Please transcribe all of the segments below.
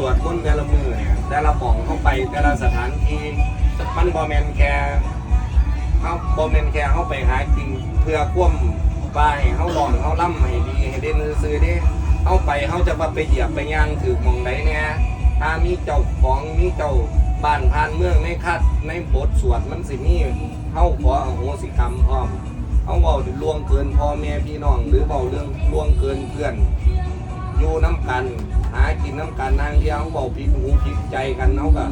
สวดมนต์แต่ละมือเนี่ยแต่ละหม่องเข้าไปแต่ละสถานที่มันบ่แมนแค่เขาบ่แมนแค่เข้าไปหากินเพื่อควมปลาให้เขาหลอนเขาล่ำให้ดีให้เด่นซื้อๆเด้เข้าไปเขาจะมาไปเหยียบไปย่างถือหมองใดเนี่ยถ้ามีเจ้าของมีเจ้าบ้านพานเมืองในคัดในบทสวดมันสิมีเข้าขออโหสิกรรมพร้อมเขาเบาล่วงเกินพ่อแม่พี่น้องหรือเบาเรื่องล่วงเกินเพื่อน อยู่น้ำกัน หากินน้ำกันนางเที่ยวเขาบอกผิดหูผิดใจกันเขาก็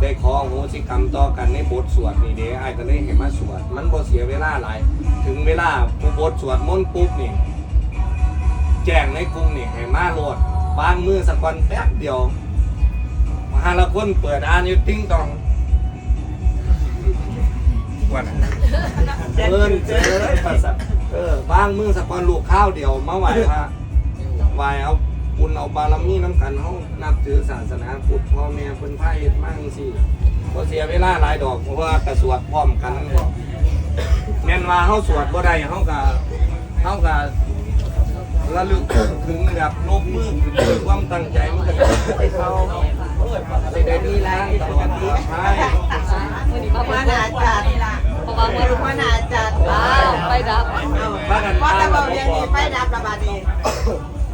ได้ขออโหสิกรรมต่อกันในบทสวดนี่เด้ไอ้ายก็เลยเห็นมาสวด มันบ่เสียเวลาหลาย ถึงเวลาผู้บทสวดมนต์ปุ๊บนี่ แจ้งในกรุงนี่ให้มาโหลดบางมือสักวันแป๊บเดียวหาละคนเปิดอ่านอยู่ติ้งตองวันเอินเจอปัสสะเออบางมือสักวันลูกข้าวเดียวมาไหวพระ ไหวเอาบุญเอาบารมีน้ำกันเขานับถือศาสนาพุทธพ่อแม่เพิ่นพาเฮ็ดมาจังซี่บ่เสียเวลาหลายดอกเพราะว่ากระสวดพร้อมกันนั่นบอกแม่นว่าเฮาสวดบ่ได้เฮาก็เฮาก็ระลึกถึงแบบนกมือถึงด้วยความตั้งใจมันก็จะให้เขาสิได้มีแรงตลอดปลอดภัยพระมานาจัดพระมานาจัดไฟดับพากันพอพาตะกันเบาบ่เรียงนี้ไฟดับระบาดนี้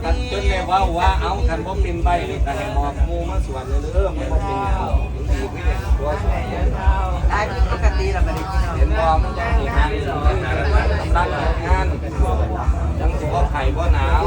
ท่านจนแม่ว่าว่าเอาคันบ่เป็นใบนี่แต่ให้หมอบมูมาสวนเลยเด้อมันบ่เป็นหยังตัวสวยเยอะได้ปกติแล้วบัดนี้เห็นบ่มันจังสิหาที่สอนทำกำลังงานยังสิบ่ไผบ่หนาว